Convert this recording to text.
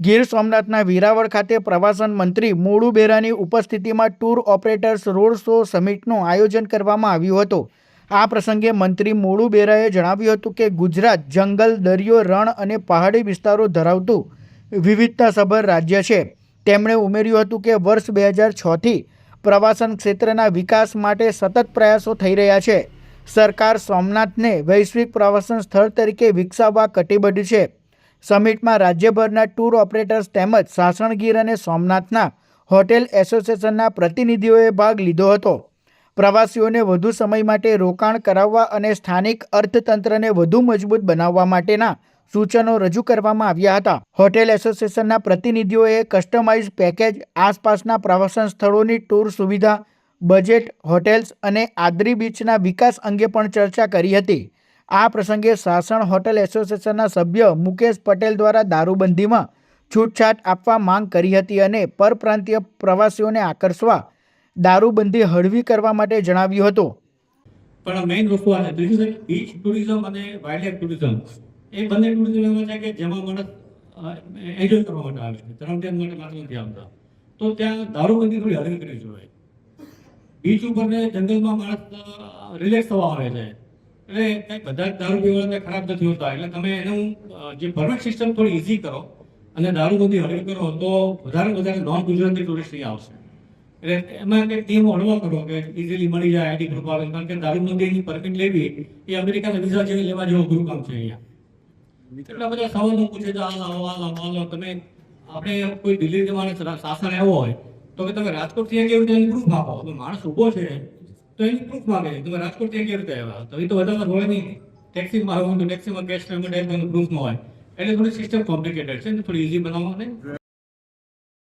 ગીર સોમનાથના વેરાવળ ખાતે પ્રવાસન મંત્રી મોડુ બેરાની ઉપસ્થિતિમાં ટૂર ઓપરેટર્સ રોડ શો સમિટનું આયોજન કરવામાં આવ્યું હતું. આ પ્રસંગે મંત્રી મોડુ બેરાએ જણાવ્યું હતું કે ગુજરાત જંગલ, દરિયો, રણ અને પહાડી વિસ્તારો ધરાવતું વિવિધતાસભર રાજ્ય છે. તેમણે ઉમેર્યું હતું કે વર્ષ બે હજાર છથી પ્રવાસન ક્ષેત્રના વિકાસ માટે સતત પ્રયાસો થઈ રહ્યા છે. સરકાર સોમનાથને વૈશ્વિક પ્રવાસન સ્થળ તરીકે વિકસાવવા કટિબદ્ધ છે. સમિટમાં રાજ્યભરના ટૂર ઓપરેટર્સ તેમજ સાસણગીર અને સોમનાથના હોટેલ એસોસિએશનના પ્રતિનિધિઓએ ભાગ લીધો હતો. પ્રવાસીઓને વધુ સમય માટે રોકાણ કરાવવા અને સ્થાનિક અર્થતંત્રને વધુ મજબૂત બનાવવા માટેના સૂચનો રજૂ કરવામાં આવ્યા હતા. હોટેલ એસોસિએશનના પ્રતિનિધિઓએ કસ્ટમાઇઝ પેકેજ, આસપાસના પ્રવાસન સ્થળોની ટૂર સુવિધા, બજેટ, હોટેલ્સ અને આદરી બીચના વિકાસ અંગે પણ ચર્ચા કરી હતી. આ પ્રસંગે સાસણ હોટેલ એસોસિએશનના સભ્ય મુકેશ પટેલ દ્વારા દારૂબંધીમાં છૂટછાટ આપવા માંગ કરી હતી અને પરપ્રાંતીય પ્રવાસીઓને આકર્ષવા દારૂબંધી હળવી કરવા માટે જણાવ્યું હતું. પણ મેઇન વસ્તુ આ બીચ ટુરિઝમ અને વાઇલ્ડ ટુરિઝમ એ બંને ટુરિઝમ એવા છે કે જેમાં મને એન્જોય કરવા માટે આવે છે. તરણ ધ્યાન માટે માત્ર નથી આવતા. તો ત્યાં દારૂબંધી થોડી હળવી કરવી જોઈએ. બીચ ઉપર ને જંગલમાં માણસ રિલેક્સ થવા આવે છે. એટલે કંઈ બધા દારૂ પીવાને ખરાબ નથી હોતા. એટલે તમે એનું જે પરમિટ સિસ્ટમ થોડી ઇઝી કરો અને દારૂબંધી હળવી કરો, તો વધારે વધારે નોન ગુજરાતી ટુરિસ્ટ અહીં આવશે. એટલે એમાં કંઈક ટીમ હળવો કરો કે ઇઝીલી મળી જાય આઈટી ગ્રુપ આવે. કારણ કે દારૂબંધીની પરમિટ લેવી એ અમેરિકાના વિઝા જેવી લેવા જેવો ગ્રુપ કામ છે અહીંયા. એટલા બધા સવાલો પૂછે છે આ લાવો આ લાવો આ તમે, આપણે કોઈ દિલ્હી જવાના શાસન આવ્યો હોય, તો કે તમે રાજકોટથી કેવી રીતે ગ્રુપ આપો? માણસ ઊભો છે. તો એની પ્રૂફ માંગે તમે રાજકોટ ત્યાં કેવી રીતે આવ્યા? તો એ તો વધારે હોય નહીં. ટેક્સીમાં આવ્યું તો ટેક્સીમાં કેશ પેમેન્ટ એનું પ્રૂફ ન હોય. એટલે થોડી સિસ્ટમ કોમ્પ્લિકેટેડ છે થોડી ઇઝી બનાવવા